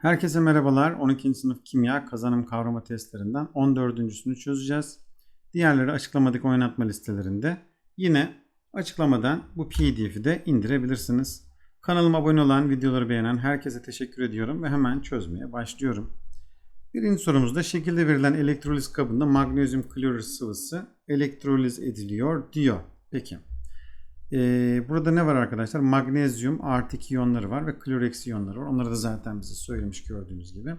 Herkese merhabalar. 12. sınıf kimya kazanım kavrama testlerinden 14.sünü çözeceğiz. Diğerleri açıklamadaki oynatma listelerinde. Yine açıklamadan bu pdf'i de indirebilirsiniz. Kanalıma abone olan, videoları beğenen herkese teşekkür ediyorum ve hemen çözmeye başlıyorum. Birinci sorumuzda şekilde verilen elektroliz kabında magnezyum klorür sıvısı elektroliz ediliyor diyor. Peki. Ee, burada ne var arkadaşlar? Magnezyum artı 2 iyonları var ve klor eksi iyonları var. Onları da zaten bize söylemiş gördüğünüz gibi.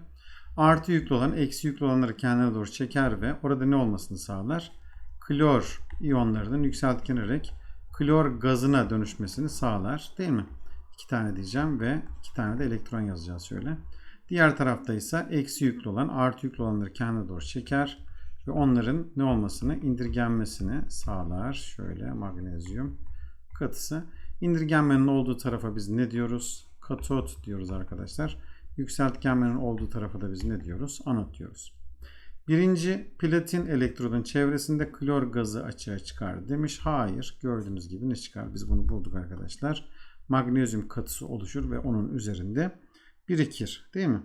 Artı yüklü olan eksi yüklü olanları kendine doğru çeker ve orada ne olmasını sağlar? Klor iyonlarının yükseltgenerek klor gazına dönüşmesini sağlar. Değil mi? İki tane diyeceğim ve iki tane de elektron yazacağız şöyle. Diğer tarafta ise eksi yüklü olan artı yüklü olanları kendine doğru çeker ve onların ne olmasını indirgenmesini sağlar. Şöyle magnezyum katısı. İndirgenmenin olduğu tarafa biz ne diyoruz? Katot diyoruz arkadaşlar. Yükseltgenmenin olduğu tarafa da biz ne diyoruz? Anot diyoruz. Birinci platin elektrodun çevresinde klor gazı açığa çıkar demiş. Hayır. Gördüğünüz gibi ne çıkar? Biz bunu bulduk arkadaşlar. Magnezyum katısı oluşur ve onun üzerinde birikir. Değil mi?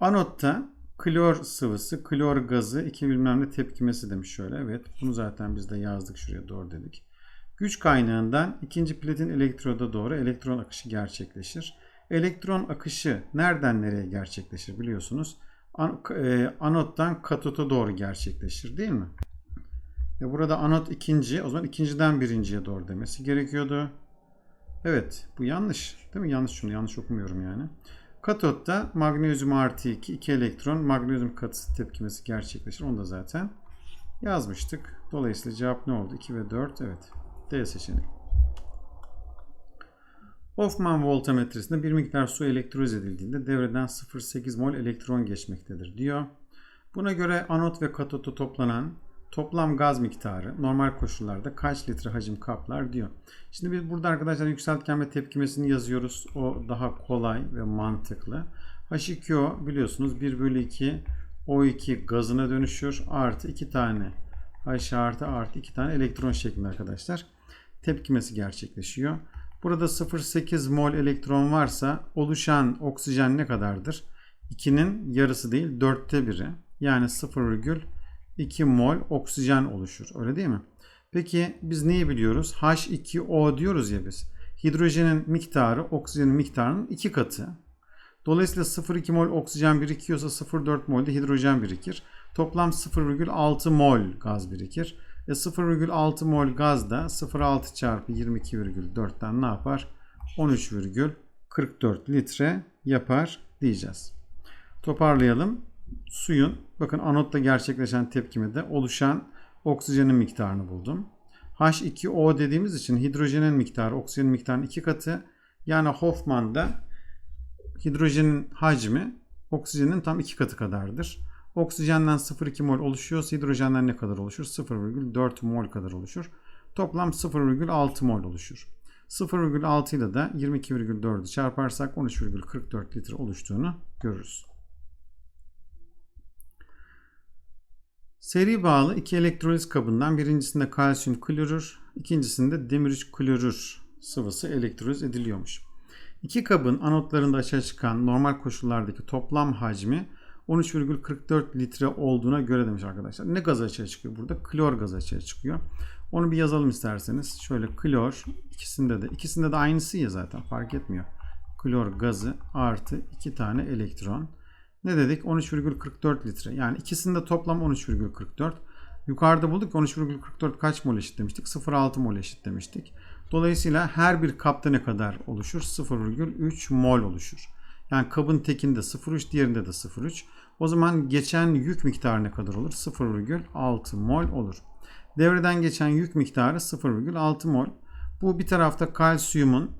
Anotta klor sıvısı, klor gazı, iki bilmem ne tepkimesi demiş şöyle. Evet. Bunu zaten biz de yazdık şuraya doğru dedik. Güç kaynağından ikinci platin elektroda doğru elektron akışı gerçekleşir. Elektron akışı nereden nereye gerçekleşir biliyorsunuz. An e, anottan katota doğru gerçekleşir değil mi? E burada anot ikinci, o zaman ikinciden birinciye doğru demesi gerekiyordu. Evet, bu yanlış. Değil mi? Yanlış şunu, yanlış okumuyorum yani. Katotta magnezyum artı 2, 2 elektron magnezyum katısı tepkimesi gerçekleşir. Onu da zaten yazmıştık. Dolayısıyla cevap ne oldu? 2 ve 4, evet. D seçeneği. Hoffman voltametresinde bir miktar su elektroliz edildiğinde devreden 0,8 mol elektron geçmektedir diyor. Buna göre anot ve katotu toplanan toplam gaz miktarı normal koşullarda kaç litre hacim kaplar diyor. Şimdi biz burada arkadaşlar yükseltgen ve tepkimesini yazıyoruz. O daha kolay ve mantıklı. H2O biliyorsunuz 1 bölü 2 O2 gazına dönüşür. Artı 2 tane H artı artı 2 tane elektron şeklinde arkadaşlar tepkimesi gerçekleşiyor. Burada 0,8 mol elektron varsa oluşan oksijen ne kadardır? 2'nin yarısı değil 4'te biri. Yani 0,2 mol oksijen oluşur. Öyle değil mi? Peki biz neyi biliyoruz? H2O diyoruz ya biz. Hidrojenin miktarı oksijenin miktarının 2 katı. Dolayısıyla 0,2 mol oksijen birikiyorsa 0,4 mol de hidrojen birikir. Toplam 0,6 mol gaz birikir. E 0,6 mol gaz da 0,6 çarpı 22,4'ten ne yapar? 13,44 litre yapar diyeceğiz. Toparlayalım. Suyun bakın anotta gerçekleşen tepkimede oluşan oksijenin miktarını buldum. H2O dediğimiz için hidrojenin miktarı oksijenin miktarının iki katı. Yani Hoffman'da hidrojenin hacmi oksijenin tam iki katı kadardır. Oksijenden 0,2 mol oluşuyorsa hidrojenden ne kadar oluşur? 0,4 mol kadar oluşur. Toplam 0,6 mol oluşur. 0,6 ile de 22,4'ü çarparsak 13,44 litre oluştuğunu görürüz. Seri bağlı iki elektroliz kabından birincisinde kalsiyum klorür, ikincisinde demir 3 klorür sıvısı elektroliz ediliyormuş. İki kabın anotlarında açığa çıkan normal koşullardaki toplam hacmi 13,44 litre olduğuna göre demiş arkadaşlar. Ne gaz açığa çıkıyor burada? Klor gaz açığa çıkıyor. Onu bir yazalım isterseniz. Şöyle klor ikisinde de ikisinde de aynısı ya zaten fark etmiyor. Klor gazı artı 2 tane elektron. Ne dedik? 13,44 litre. Yani ikisinde toplam 13,44. Yukarıda bulduk 13,44 kaç mol eşit demiştik? 0,6 mol eşit demiştik. Dolayısıyla her bir kapta ne kadar oluşur? 0,3 mol oluşur. Yani kabın tekinde 0,3 diğerinde de 0,3. O zaman geçen yük miktarı ne kadar olur? 0,6 mol olur. Devreden geçen yük miktarı 0,6 mol. Bu bir tarafta kalsiyumun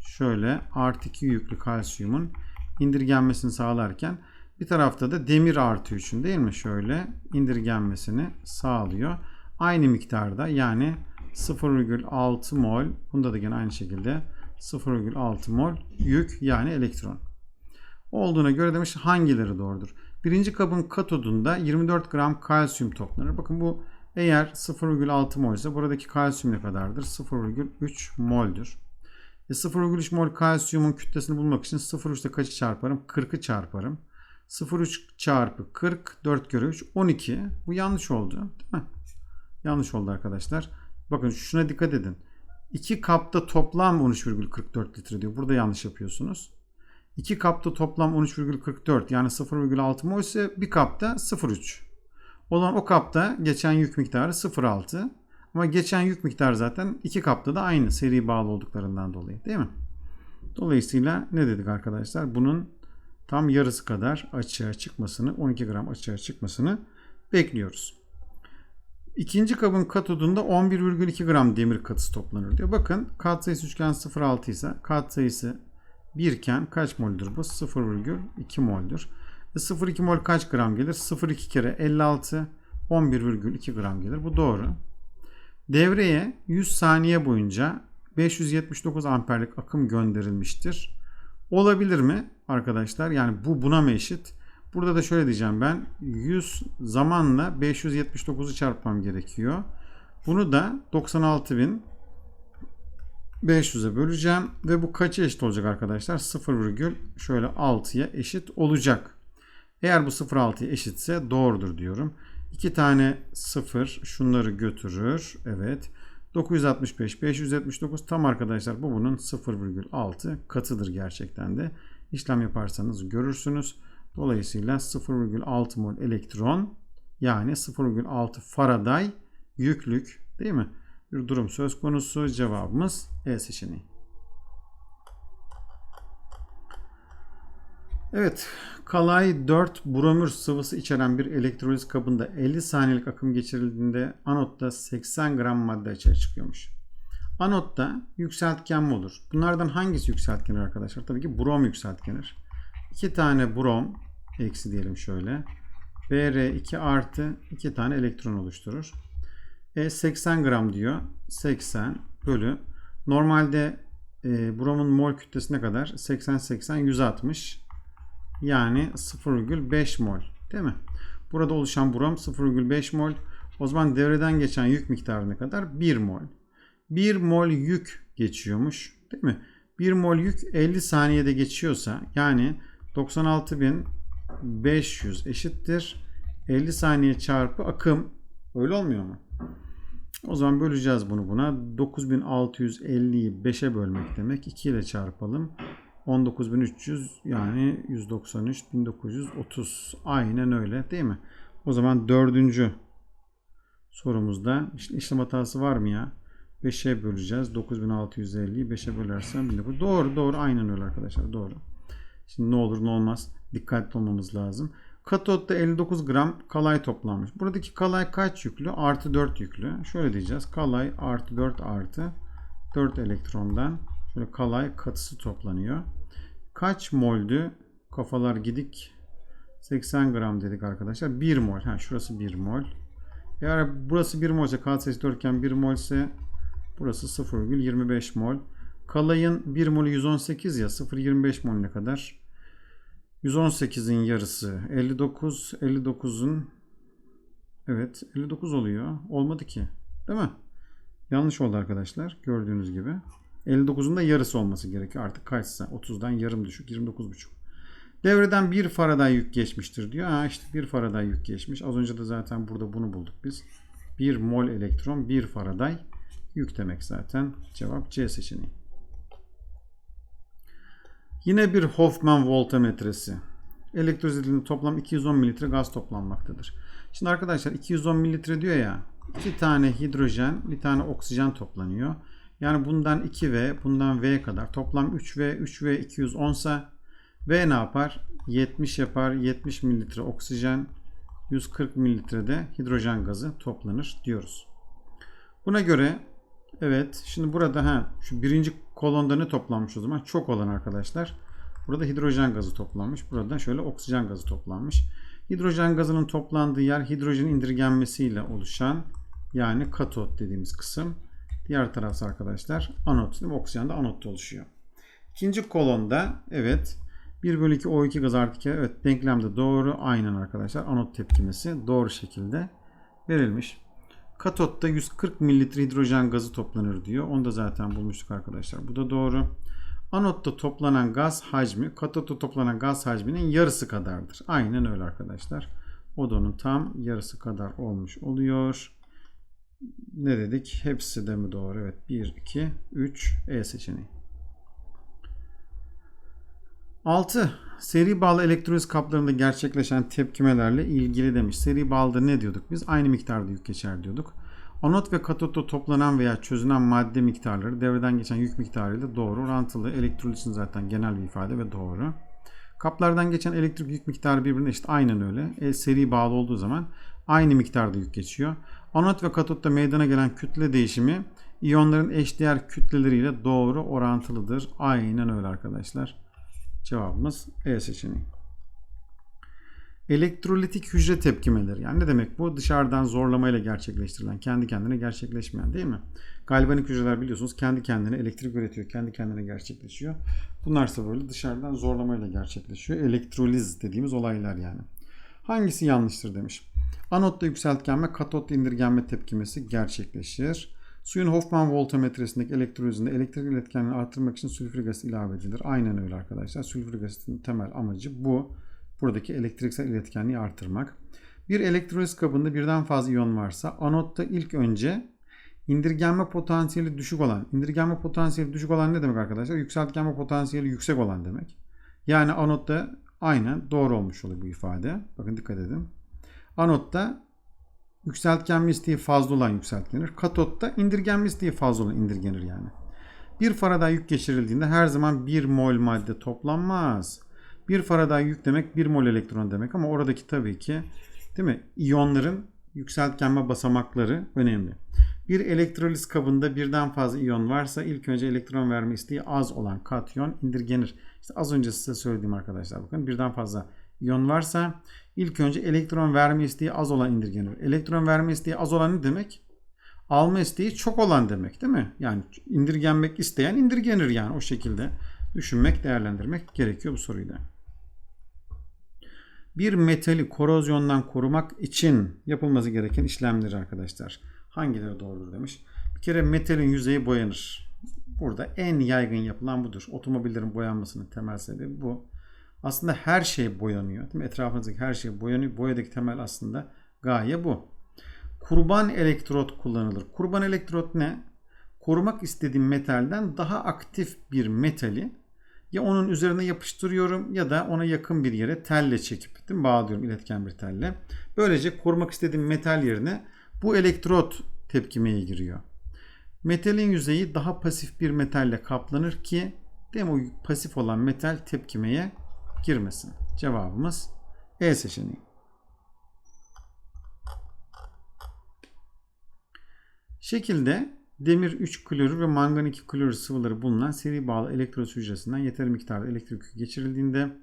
şöyle artı 2 yüklü kalsiyumun indirgenmesini sağlarken bir tarafta da demir artı 3'ün değil mi? Şöyle indirgenmesini sağlıyor. Aynı miktarda yani 0,6 mol bunda da yine aynı şekilde 0,6 mol yük yani elektron olduğuna göre demiş hangileri doğrudur? Birinci kabın katodunda 24 gram kalsiyum toplanır. Bakın bu eğer 0,6 mol ise buradaki kalsiyum ne kadardır? 0,3 mol'dür. E 0,3 mol kalsiyumun kütlesini bulmak için 0,3 ile kaçı çarparım? 40'ı çarparım. 0,3 çarpı 40 4 kere 3 12. Bu yanlış oldu. Değil mi? Yanlış oldu arkadaşlar. Bakın şuna dikkat edin. 2 kapta toplam 13,44 litre diyor. Burada yanlış yapıyorsunuz. 2 kapta toplam 13,44 yani 0,6 mol ise bir kapta 0,3. O zaman o kapta geçen yük miktarı 0,6. Ama geçen yük miktarı zaten 2 kapta da aynı seri bağlı olduklarından dolayı değil mi? Dolayısıyla ne dedik arkadaşlar? Bunun tam yarısı kadar açığa çıkmasını 12 gram açığa çıkmasını bekliyoruz. İkinci kabın katodunda 11,2 gram demir katısı toplanır diyor. Bakın kat sayısı üçgen 0,6 ise kat sayısı 1 iken kaç moldür bu? 0,2 moldür. E 0,2 mol kaç gram gelir? 0,2 kere 56 11,2 gram gelir. Bu doğru. Devreye 100 saniye boyunca 579 amperlik akım gönderilmiştir. Olabilir mi arkadaşlar? Yani bu buna mı eşit? Burada da şöyle diyeceğim ben 100 zamanla 579'u çarpmam gerekiyor. Bunu da 96.500'e böleceğim ve bu kaça eşit olacak arkadaşlar? 0, şöyle 6'ya eşit olacak. Eğer bu 0.6'ya eşitse doğrudur diyorum. 2 tane 0 şunları götürür. Evet. 965, 579 tam arkadaşlar bu bunun 0,6 katıdır gerçekten de. İşlem yaparsanız görürsünüz. Dolayısıyla 0,6 mol elektron yani 0,6 Faraday yüklük değil mi? Bir durum söz konusu. Cevabımız E seçeneği. Evet, kalay 4 bromür sıvısı içeren bir elektroliz kabında 50 saniyelik akım geçirildiğinde anotta 80 gram madde açığa çıkıyormuş. Anotta yükseltgen mi olur? Bunlardan hangisi yükseltgenir arkadaşlar? Tabii ki brom yükseltgenir. 2 tane brom eksi diyelim şöyle. Br2 artı 2 tane elektron oluşturur. E 80 gram diyor. 80 bölü. Normalde e, bromun mol kütlesi ne kadar? 80 80 160. Yani 0,5 mol. Değil mi? Burada oluşan brom 0,5 mol. O zaman devreden geçen yük miktarı ne kadar? 1 mol. 1 mol yük geçiyormuş. Değil mi? 1 mol yük 50 saniyede geçiyorsa yani 96.500 eşittir. 50 saniye çarpı akım. Öyle olmuyor mu? O zaman böleceğiz bunu buna. 9650'yi 5'e bölmek demek. 2 ile çarpalım. 19300 yani 193 1930 aynen öyle değil mi? O zaman dördüncü sorumuzda işlem hatası var mı ya? 5'e böleceğiz. 9650'yi 5'e bölersem 1900. Doğru doğru aynen öyle arkadaşlar doğru. Şimdi ne olur ne olmaz dikkatli olmamız lazım. Katotta 59 gram kalay toplanmış. Buradaki kalay kaç yüklü? Artı 4 yüklü. Şöyle diyeceğiz. Kalay artı 4 artı 4 elektrondan şöyle kalay katısı toplanıyor. Kaç moldü? Kafalar gidik. 80 gram dedik arkadaşlar. 1 mol. Ha, şurası 1 mol. Eğer burası 1 mol ise kat sayısı 4 iken 1 mol ise burası 0,25 mol. Kalayın 1 molü 118 ya 0,25 mol ne kadar? 118'in yarısı 59. 59'un evet 59 oluyor. Olmadı ki. Değil mi? Yanlış oldu arkadaşlar. Gördüğünüz gibi. 59'un da yarısı olması gerekiyor. Artık kaçsa 30'dan yarım düşük 29,5. Devreden 1 Faraday yük geçmiştir diyor. Ha işte 1 Faraday yük geçmiş. Az önce de zaten burada bunu bulduk biz. 1 mol elektron 1 Faraday yük demek zaten. Cevap C seçeneği. Yine bir Hoffman voltametresi. Elektrozitinde toplam 210 mililitre gaz toplanmaktadır. Şimdi arkadaşlar 210 mililitre diyor ya. 2 tane hidrojen, bir tane oksijen toplanıyor. Yani bundan 2V, bundan V kadar toplam 3V, 3V 210 ise V ne yapar? 70 yapar. 70 mililitre oksijen, 140 mililitre de hidrojen gazı toplanır diyoruz. Buna göre evet şimdi burada ha şu birinci kolonda ne toplanmış o zaman? Çok olan arkadaşlar. Burada hidrojen gazı toplanmış. Burada şöyle oksijen gazı toplanmış. Hidrojen gazının toplandığı yer hidrojen indirgenmesiyle oluşan yani katot dediğimiz kısım. Diğer tarafta arkadaşlar anot. Oksijen de anotta oluşuyor. İkinci kolonda evet 1 bölü 2 O2 gaz artı 2 evet denklemde doğru aynen arkadaşlar anot tepkimesi doğru şekilde verilmiş. Katotta 140 mililitre hidrojen gazı toplanır diyor. Onu da zaten bulmuştuk arkadaşlar. Bu da doğru. Anotta toplanan gaz hacmi katotta toplanan gaz hacminin yarısı kadardır. Aynen öyle arkadaşlar. O da onun tam yarısı kadar olmuş oluyor. Ne dedik? Hepsi de mi doğru? Evet. 1, 2, 3 E seçeneği. 6. Seri bağlı elektroliz kaplarında gerçekleşen tepkimelerle ilgili demiş. Seri bağlıda ne diyorduk biz? Aynı miktarda yük geçer diyorduk. Anot ve katotta toplanan veya çözünen madde miktarları devreden geçen yük miktarıyla doğru orantılı. Elektrolizin zaten genel bir ifade ve doğru. Kaplardan geçen elektrik yük miktarı birbirine eşit. Aynen öyle. E, seri bağlı olduğu zaman aynı miktarda yük geçiyor. Anot ve katotta meydana gelen kütle değişimi iyonların eşdeğer kütleleriyle doğru orantılıdır. Aynen öyle arkadaşlar. Cevabımız E seçeneği. Elektrolitik hücre tepkimeleri. Yani ne demek bu? Dışarıdan zorlamayla gerçekleştirilen, kendi kendine gerçekleşmeyen değil mi? Galvanik hücreler biliyorsunuz kendi kendine elektrik üretiyor, kendi kendine gerçekleşiyor. Bunlar ise böyle dışarıdan zorlamayla gerçekleşiyor. Elektroliz dediğimiz olaylar yani. Hangisi yanlıştır demiş. Anotta yükseltgenme, katotta indirgenme tepkimesi gerçekleşir. Suyun Hoffman voltametresindeki elektrolizinde elektrik iletkenliğini artırmak için sülfürik asit ilave edilir. Aynen öyle arkadaşlar. Sülfürik asitin temel amacı bu. Buradaki elektriksel iletkenliği artırmak. Bir elektroliz kabında birden fazla iyon varsa anotta ilk önce indirgenme potansiyeli düşük olan, indirgenme potansiyeli düşük olan ne demek arkadaşlar? Yükseltgenme potansiyeli yüksek olan demek. Yani anotta aynen doğru olmuş oluyor bu ifade. Bakın dikkat edin. Anotta yükseltgenme isteği fazla olan yükseltgenir. Katotta indirgenme isteği fazla olan indirgenir yani. Bir Faraday yük geçirildiğinde her zaman 1 mol madde toplanmaz. Bir Faraday yük demek 1 mol elektron demek ama oradaki tabii ki değil mi? İyonların yükseltgenme basamakları önemli. Bir elektroliz kabında birden fazla iyon varsa ilk önce elektron verme isteği az olan katyon indirgenir. İşte az önce size söylediğim arkadaşlar bakın birden fazla iyon varsa ilk önce elektron verme isteği az olan indirgenir. Elektron verme isteği az olan ne demek? Alma isteği çok olan demek değil mi? Yani indirgenmek isteyen indirgenir yani o şekilde düşünmek, değerlendirmek gerekiyor bu soruyu da. Bir metali korozyondan korumak için yapılması gereken işlemler arkadaşlar. Hangileri doğrudur demiş. Bir kere metalin yüzeyi boyanır. Burada en yaygın yapılan budur. Otomobillerin boyanmasının temel sebebi bu. Aslında her şey boyanıyor. Değil mi? Etrafınızdaki her şey boyanıyor. Boyadaki temel aslında gaye bu. Kurban elektrot kullanılır. Kurban elektrot ne? Korumak istediğim metalden daha aktif bir metali ya onun üzerine yapıştırıyorum ya da ona yakın bir yere telle çekip değil mi? bağlıyorum iletken bir telle. Böylece korumak istediğim metal yerine bu elektrot tepkimeye giriyor. Metalin yüzeyi daha pasif bir metalle kaplanır ki değil mi? o pasif olan metal tepkimeye girmesin. Cevabımız E seçeneği. Şekilde demir 3 klorür ve mangan 2 klorür sıvıları bulunan seri bağlı elektroliz hücresinden yeterli miktarda elektrik yükü geçirildiğinde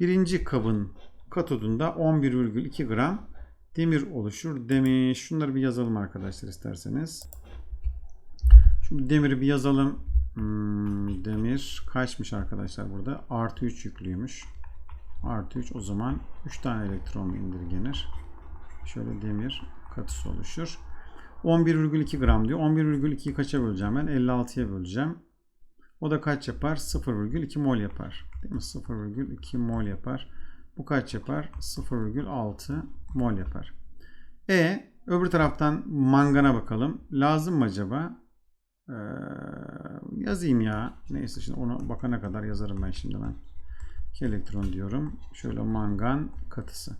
birinci kabın katodunda 11,2 gram demir oluşur demiş. Şunları bir yazalım arkadaşlar isterseniz. Şimdi demiri bir yazalım. Hmm, demir kaçmış arkadaşlar burada? Artı 3 yüklüymüş. Artı 3 o zaman 3 tane elektron indirgenir. Şöyle demir katısı oluşur. 11,2 gram diyor. 11,2'yi kaça böleceğim ben? 56'ya böleceğim. O da kaç yapar? 0,2 mol yapar. Değil mi? 0,2 mol yapar. Bu kaç yapar? 0,6 mol yapar. E öbür taraftan mangana bakalım. Lazım mı acaba? Ee, yazayım ya. Neyse şimdi ona bakana kadar yazarım ben şimdi ben. 2 elektron diyorum. Şöyle mangan katısı.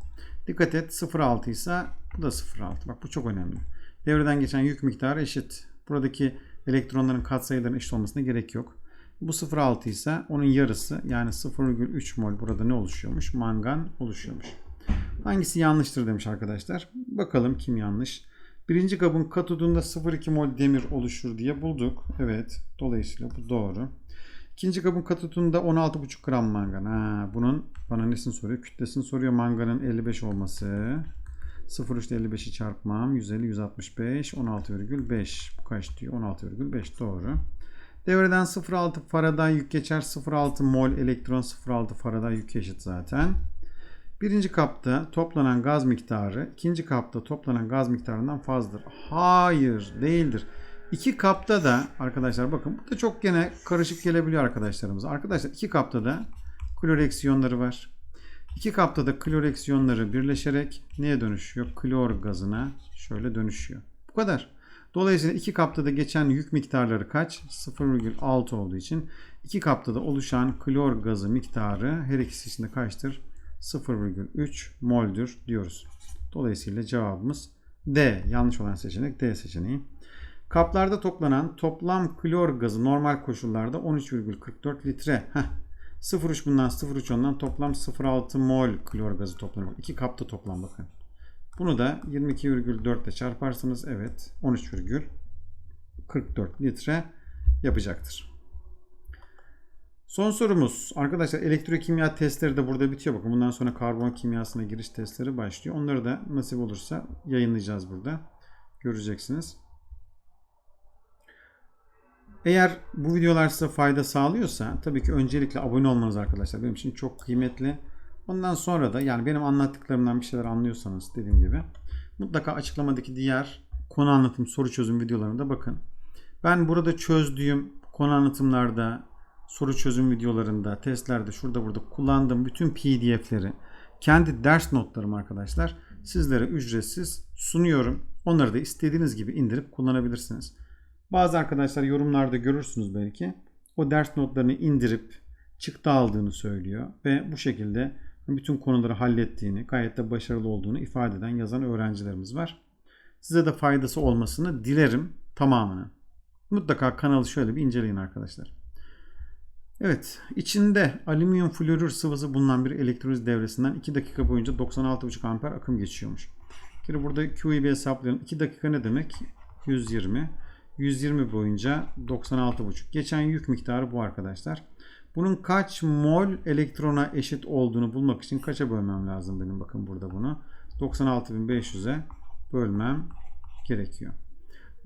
Dikkat et 0,6 ise bu da 0,6. Bak bu çok önemli. Devreden geçen yük miktarı eşit. Buradaki elektronların katsayılarının eşit olmasına gerek yok. Bu 0,6 ise onun yarısı yani 0,3 mol burada ne oluşuyormuş? Mangan oluşuyormuş. Hangisi yanlıştır demiş arkadaşlar. Bakalım kim yanlış. Birinci kabın katodunda 0,2 mol demir oluşur diye bulduk. Evet. Dolayısıyla bu doğru. İkinci kabın katodunda 16,5 gram mangan. Ha, bunun bana nesini soruyor? Kütlesini soruyor. Manganın 55 olması. 0,3 ile 55'i çarpmam. 150, 165, 16,5. Bu kaç diyor? 16,5 doğru. Devreden 0,6 Faraday yük geçer. 0,6 mol elektron 0,6 Faraday yük eşit zaten. Birinci kapta toplanan gaz miktarı ikinci kapta toplanan gaz miktarından fazladır. Hayır değildir. İki kapta da arkadaşlar bakın bu da çok gene karışık gelebiliyor arkadaşlarımız. Arkadaşlar iki kapta da kloreksiyonları var. İki kapta da kloreksiyonları birleşerek neye dönüşüyor? Klor gazına şöyle dönüşüyor. Bu kadar. Dolayısıyla iki kapta da geçen yük miktarları kaç? 0,6 olduğu için iki kapta da oluşan klor gazı miktarı her ikisi içinde kaçtır? 0,3 moldür diyoruz. Dolayısıyla cevabımız D. Yanlış olan seçenek D seçeneği. Kaplarda toplanan toplam klor gazı normal koşullarda 13,44 litre. Heh. 0,3 bundan 0,3 ondan toplam 0,6 mol klor gazı toplanıyor. İki kapta toplam bakın. Bunu da 22,4 ile çarparsanız evet 13,44 litre yapacaktır. Son sorumuz. Arkadaşlar elektrokimya testleri de burada bitiyor. Bakın bundan sonra karbon kimyasına giriş testleri başlıyor. Onları da nasip olursa yayınlayacağız burada. Göreceksiniz. Eğer bu videolar size fayda sağlıyorsa tabii ki öncelikle abone olmanız arkadaşlar benim için çok kıymetli. Ondan sonra da yani benim anlattıklarımdan bir şeyler anlıyorsanız dediğim gibi mutlaka açıklamadaki diğer konu anlatım soru çözüm videolarına da bakın. Ben burada çözdüğüm konu anlatımlarda, soru çözüm videolarında, testlerde, şurada burada kullandığım bütün PDF'leri kendi ders notlarım arkadaşlar sizlere ücretsiz sunuyorum. Onları da istediğiniz gibi indirip kullanabilirsiniz. Bazı arkadaşlar yorumlarda görürsünüz belki. O ders notlarını indirip çıktı aldığını söylüyor ve bu şekilde bütün konuları hallettiğini, gayet de başarılı olduğunu ifade eden yazan öğrencilerimiz var. Size de faydası olmasını dilerim tamamını. Mutlaka kanalı şöyle bir inceleyin arkadaşlar. Evet, içinde alüminyum florür sıvısı bulunan bir elektroliz devresinden 2 dakika boyunca 96,5 amper akım geçiyormuş. Şimdi burada Q'yu bir hesaplayalım. 2 dakika ne demek? 120. 120 boyunca 96,5. Geçen yük miktarı bu arkadaşlar. Bunun kaç mol elektrona eşit olduğunu bulmak için kaça bölmem lazım benim? Bakın burada bunu. 96.500'e bölmem gerekiyor.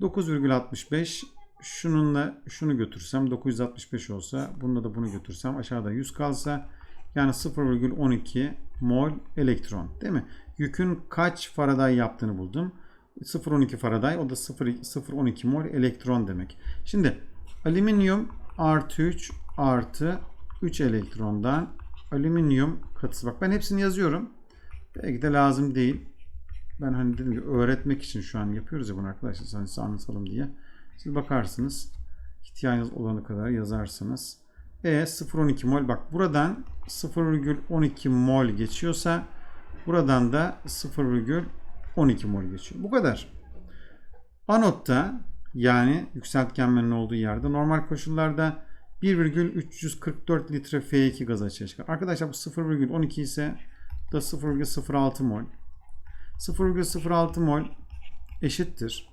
9,65 şununla şunu götürsem 965 olsa bununla da bunu götürsem aşağıda 100 kalsa yani 0,12 mol elektron değil mi? Yükün kaç Faraday yaptığını buldum. 0,12 Faraday o da 0,12 mol elektron demek. Şimdi alüminyum artı 3 artı 3 elektrondan alüminyum katısı. Bak ben hepsini yazıyorum. Belki de lazım değil. Ben hani dedim ki öğretmek için şu an yapıyoruz ya bunu arkadaşlar. Hani anlatalım diye. Siz bakarsınız. İhtiyacınız olanı kadar yazarsınız. E 0,12 mol. Bak buradan 0,12 mol geçiyorsa buradan da 0,12 mol geçiyor. Bu kadar. Anotta yani yükseltgenmenin olduğu yerde normal koşullarda 1,344 litre F2 gaz açığa çıkar. Arkadaşlar bu 0,12 ise da 0,06 mol. 0,06 mol eşittir.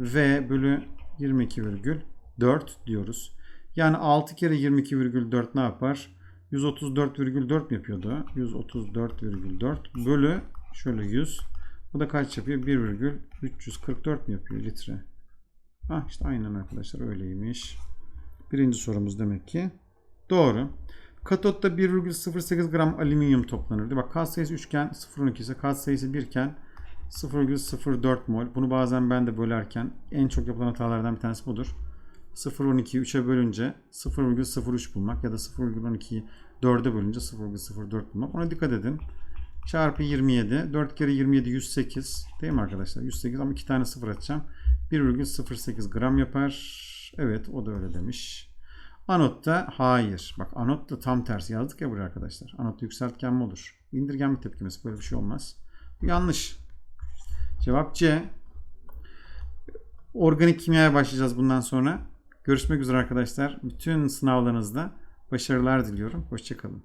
V bölü 22,4 diyoruz. Yani 6 kere 22,4 ne yapar? 134,4 mi yapıyordu? 134,4 bölü şöyle 100. Bu da kaç yapıyor? 1,344 mi yapıyor litre? Ah işte aynen arkadaşlar öyleymiş. Birinci sorumuz demek ki doğru. Katotta 1,08 gram alüminyum toplanırdı. Bak kat sayısı 3 iken 0,12 ise kat sayısı 1 iken 0,04 mol. Bunu bazen ben de bölerken en çok yapılan hatalardan bir tanesi budur. 0,12'yi 3'e bölünce 0,03 bulmak ya da 0,12'yi 4'e bölünce 0,04 bulmak. Ona dikkat edin. Çarpı 27. 4 kere 27 108. Değil mi arkadaşlar? 108 ama 2 tane 0 atacağım. 1,08 gram yapar. Evet o da öyle demiş. Anotta hayır. Bak anotta tam tersi yazdık ya buraya arkadaşlar. Anotta yükseltgenme olur. İndirgenme tepkimesi böyle bir şey olmaz. Bu yanlış. Cevap C. Organik kimyaya başlayacağız bundan sonra. Görüşmek üzere arkadaşlar. Bütün sınavlarınızda başarılar diliyorum. Hoşçakalın.